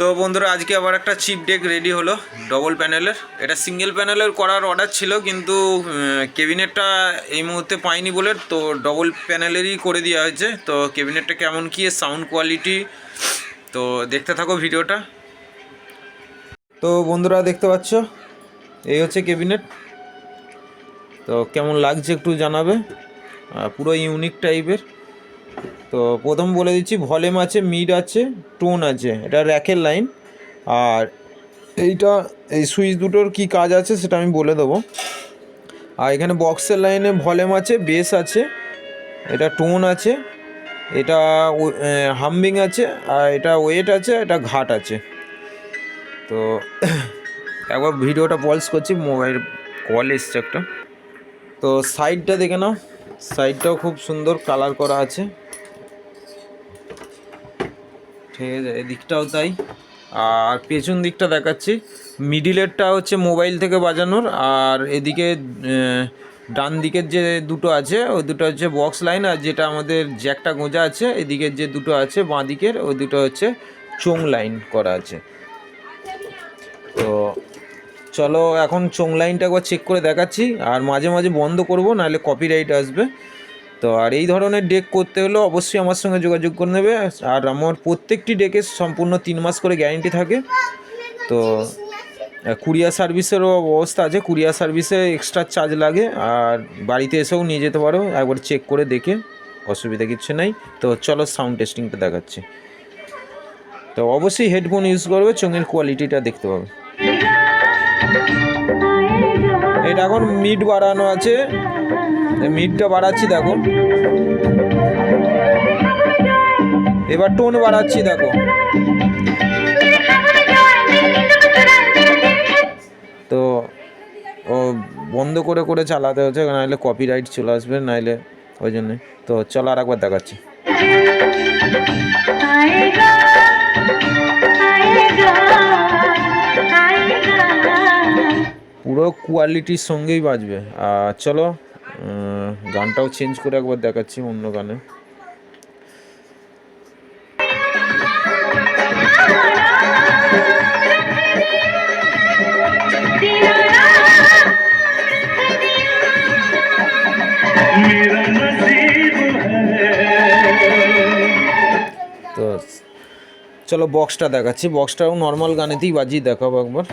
তো বন্ধুরা, আজকে আবার একটা চিপ ডেক রেডি হলো ডবল প্যানেলের এটা সিঙ্গেল প্যানেলের করার অর্ডার ছিল, কিন্তু কেবিনেটটা এই মুহূর্তে পাইনি বলে তো ডবল প্যানেলেরই করে দেওয়া হয়েছে। তো কেবিনেটটা কেমন কী সাউন্ড কোয়ালিটি তো দেখতে থাকো ভিডিওটা। তো বন্ধুরা, দেখতে পাচ্ছ? এই হচ্ছে কেবিনেট তো কেমন লাগছে একটু জানাবে। পুরো ইউনিক টাইপের তো প্রথম বলে দিচ্ছি ভলিউম আছে মিড আছে টোন আছে, এটা র্যাকের লাইন আর এইটা, এই সুইচ দুটোর কি কাজ আছে সেটা আমি বলে দেবো। আর এখানে বক্সের লাইনে ভলিউম আছে বেস আছে, এটা টোন আছে, এটা হাম্বিং আছে, আর এটা ওয়েট আছে এটা ঘাট আছে। তো একবার ভিডিওটা পলস করছি মোবাইল কল এসছে একটা। তো সাইডটা দেখে নাও সাইডটাও খুব সুন্দর কালার করা আছে। ঠিক আছে এদিকটাও তাই। আর পেছন দিকটা দেখাচ্ছি। মিডিলেরটা হচ্ছে মোবাইল থেকে বাজানোর, আর এদিকে ডান দিকের যে দুটো আছে, ওই দুটো হচ্ছে বক্স লাইন আর যেটা আমাদের জ্যাকটা গোঁজা আছে, এদিকের যে দুটো আছে, বাঁ দিকের, ওই দুটো হচ্ছে চোং লাইন করা আছে। তো চলো এখন চোং লাইনটা একবার চেক করে দেখাচ্ছি, আর মাঝে মাঝে বন্ধ করব, নাহলে কপিরাইট আসবে। তো আর এই ধরনের ডেক করতে হলে অবশ্যই আমার সঙ্গে যোগাযোগ করে নেবে। আর আমার প্রত্যেকটি ডেকে সম্পূর্ণ তিন মাস করে গ্যারেন্টি থাকে। তো কুরিয়ার সার্ভিসেরও অবস্থা আছে। কুরিয়ার সার্ভিসে এক্সট্রা চার্জ লাগে। আর বাড়িতে এসেও নিয়ে যেতে পারো। একবার চেক করে দেখে অসুবিধা কিছু নাই। তো চলো সাউন্ড টেস্টিংটা দেখাচ্ছি। তো অবশ্যই হেডফোন ইউজ করবে, চোঙের কোয়ালিটিটা দেখতে পাবে। এটা এখন মিড বাড়ানো আছে। মিটটা বাড়াচ্ছি, দেখো। এবার টোন বাড়াচ্ছি, দেখো। তো, ও বন্ধ করে করে চালাতে হচ্ছে, নাহলে কপিরাইট চলে আসবে, নাহলে ওই জন্যে। তো চলো আর একবার দেখাচ্ছি। পুরো কোয়ালিটির সঙ্গেই বাজবে। আর চলো গানটাও চেঞ্জ করে একবার দেখাচ্ছি অন্য গানে। তো চলো বক্সটা দেখাচ্ছি। বক্সটাও নর্মাল গানেতেই বাজিয়ে দেখাবো একবার।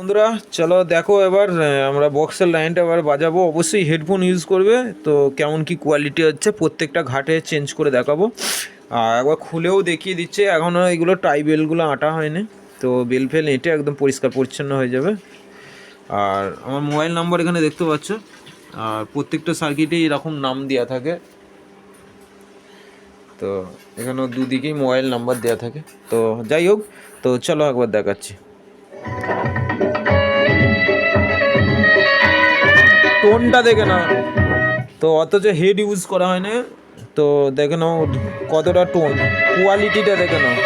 বন্ধুরা, চলো দেখো এবার আমরা বক্সের লাইনটা এবার বাজাবো। অবশ্যই হেডফোন ইউজ করবে, তো কেমন কি কোয়ালিটি হচ্ছে, প্রত্যেকটা ঘাটে চেঞ্জ করে দেখাবো। আর একবার খুলেও দেখিয়ে দিচ্ছে এখনও এগুলো টাই বেলগুলো আটা হয়নি, তো বেল ফেল এঁটে একদম পরিষ্কার পরিচ্ছন্ন হয়ে যাবে। আর আমার মোবাইল নাম্বার এখানে দেখতে পাচ্ছ, আর প্রত্যেকটা সার্কিটেই এরকম নাম দেওয়া থাকে। তো এখানেও দুদিকেই মোবাইল নাম্বার দেওয়া থাকে। তো যাই হোক, তো চলো একবার দেখাচ্ছি। টোনটা দেখে না তো অথচ হেড ইউজ করা হয় না তো দেখে নাও কতটা টোন কোয়ালিটিটা দেখে নাও।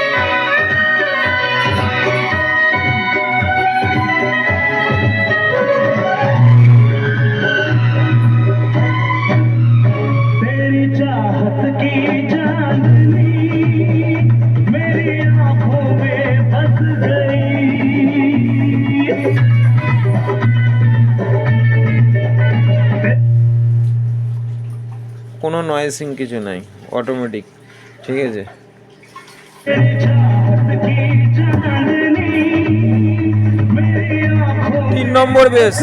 নয়েসিং কিছু নাই অটোমেটিক ঠিক আছে? তিন নম্বর বেস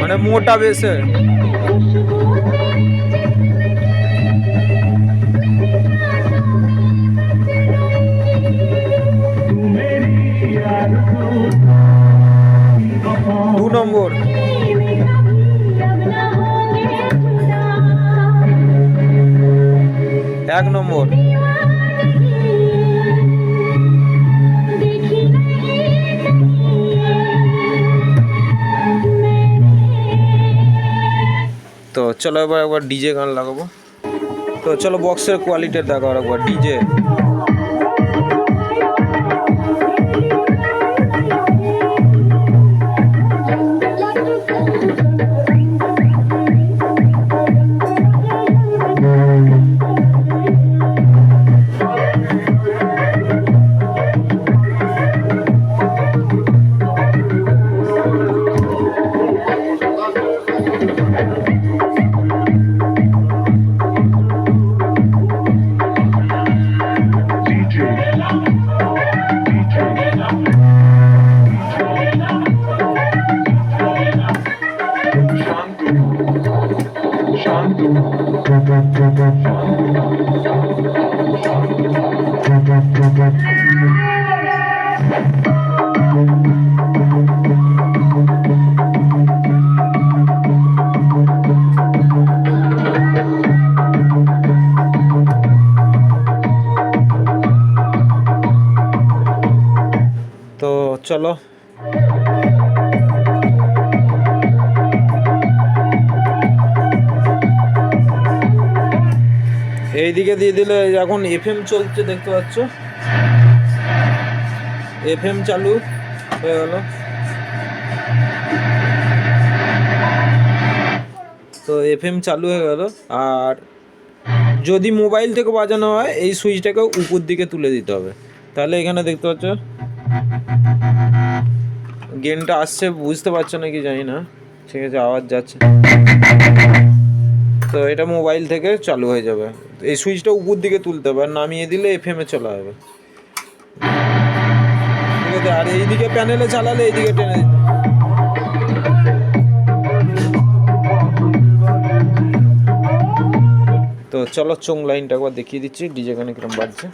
মানে মোটা বেসের দু নম্বর। এক নম্বর। তো চলো এবার একবার ডিজে গান লাগাবো। তো চলো বক্সের কোয়ালিটি আর একবার ডিজে তো চলো। এইদিকে দিয়ে দিলে এখন এফএম চলছে দেখতে পাচ্ছ? এফএম চালু হয়ে গেল। তো এফএম চালু হয়ে গেল। আর যদি মোবাইল থেকে বাজানো হয়, এই সুইচটাকে উপর দিকে তুলে দিতে হবে। তাহলে এখানে দেখতে পাচ্ছ গেমটা আসছে, বুঝতে পারছ নাকি জানি না। ঠিক আছে, আওয়াজ যাচ্ছে। তো এটা মোবাইল থেকে চালু হয়ে যাবে। এই সুইচটা উপর দিকে তুলতে হবে, আর নামিয়ে দিলে এফএমে চলা হবে আছে আর এইদিকে প্যানেলে চালালে এইদিকে টেনে। তো চলো চোং লাইনটা একবার দেখিয়ে দিচ্ছি, ডিজে গানে কিরম বাজছে।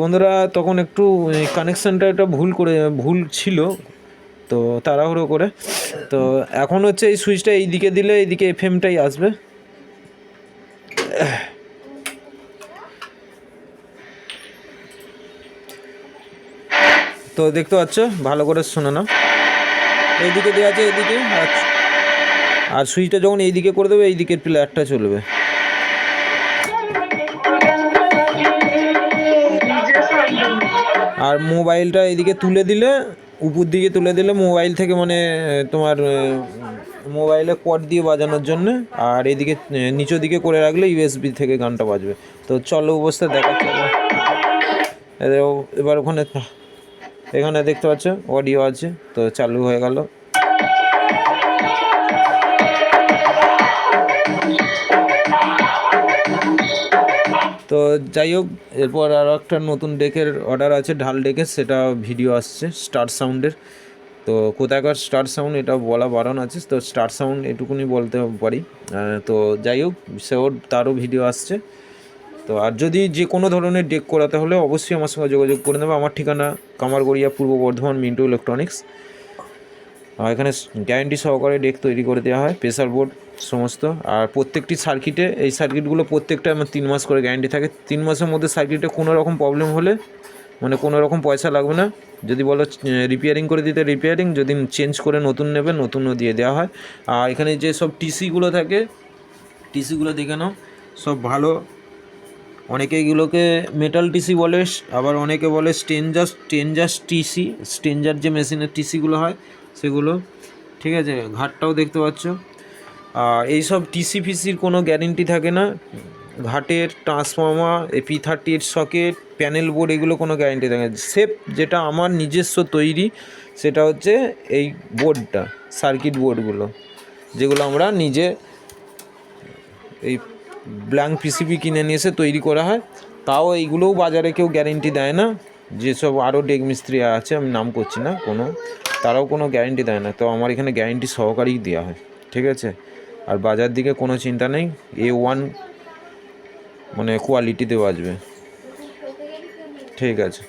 বন্ধুরা, তখন একটু কানেকশানটা একটা ভুল করে, ভুল ছিল, তো তাড়াহুড়ো করে। তো এখন হচ্ছে এই সুইচটা এই দিকে দিলে, এইদিকে এফএমটাই আসবে। তো দেখতে পাচ্ছ, ভালো করে শোনো না। এইদিকে দেওয়া আছে, এইদিকে, আর সুইচটা যখন এইদিকে করে দেবে এই দিকের প্লেয়ারটা চলবে। আর মোবাইলটা এদিকে তুলে দিলে, উপর দিকে তুলে দিলে মোবাইল থেকে মানে তোমার মোবাইলে কট দিয়ে বাজানোর জন্য, আর এদিকে নিচের দিকে করে রাখলে ইউএসবি থেকে গানটা বাজবে। তো চলো অবস্থা দেখাচ্ছে এবার ওখানে, এখানে দেখতে পাচ্ছ অডিও আছে, তো চালু হয়ে গেল। তো যাই হোক, এরপর আরও একটা নতুন ডেকের অর্ডার আছে, ঢাল ডেকের, সেটা ভিডিও আসছে স্টার সাউন্ডের তো কোথাকার স্টার সাউন্ড এটা বলা বারণ আছে, তো স্টার সাউন্ড এটুকুনি বলতে পারি। তো যাই হোক সেও তারও ভিডিও আসছে। তো আর যদি যে কোনো ধরনের ডেক করাতে হলে অবশ্যই আমার সঙ্গে যোগাযোগ করে নেবে। আমার ঠিকানা কামারগড়িয়া পূর্ব বর্ধমান মিন্টু ইলেকট্রনিক্স এখানে গ্যারেন্টি সহকারে ডেক তৈরি করে দেওয়া হয় প্রেসার বোর্ড সমস্ত। আর প্রত্যেকটি সার্কিটে এই সার্কিটগুলো প্রত্যেকটা আমার তিন মাস করে গ্যারান্টি থাকে। তিন মাসের মধ্যে সার্কিটে কোনো রকম প্রবলেম হলে মানে কোনো রকম পয়সা লাগবে না। যদি বলো রিপেয়ারিং করে দিতে রিপেয়ারিং যদি চেঞ্জ করে নতুন নেবে, নতুনও দিয়ে দেওয়া হয়। আর এখানে যে সব টিসিগুলো থাকে টিসিগুলো দেখে নাও। সব ভালো। অনেকে এগুলোকে মেটাল টিসি বলে, আবার অনেকে বলে স্টেঞ্জার স্টেঞ্জার টিসি স্টেঞ্জার যে মেশিনের টিসিগুলো হয়, সেগুলো। ঠিক আছে? ঘাটটাও দেখতে পাচ্ছ। এইসব টিসি ফিসির কোনো গ্যারেন্টি থাকে না। ঘাটের ট্রান্সফর্মার পি থার্টির সকেট প্যানেল বোর্ড এগুলো কোনো গ্যারেন্টি থাকে না। সেফ যেটা আমার নিজস্ব তৈরি, সেটা হচ্ছে এই বোর্ডটা সার্কিট বোর্ডগুলো যেগুলো আমরা নিজে এই ব্ল্যাঙ্ক পিসিবি কিনে নিয়ে এসে তৈরি করা হয়। তাও এইগুলোও বাজারে কেউ গ্যারেন্টি দেয় না। যেসব আরও ডেক মিস্ত্রি আছে, আমি নাম করছি না কোনো, তারাও কোনো গ্যারেন্টি দেয় না। তো আমার এখানে গ্যারেন্টি সহকারেই দেওয়া হয়। ঠিক আছে? আর বাজার দিকে কোনো চিন্তা নেই এ ওয়ান মানে কোয়ালিটিতেও আসবে। ঠিক আছে।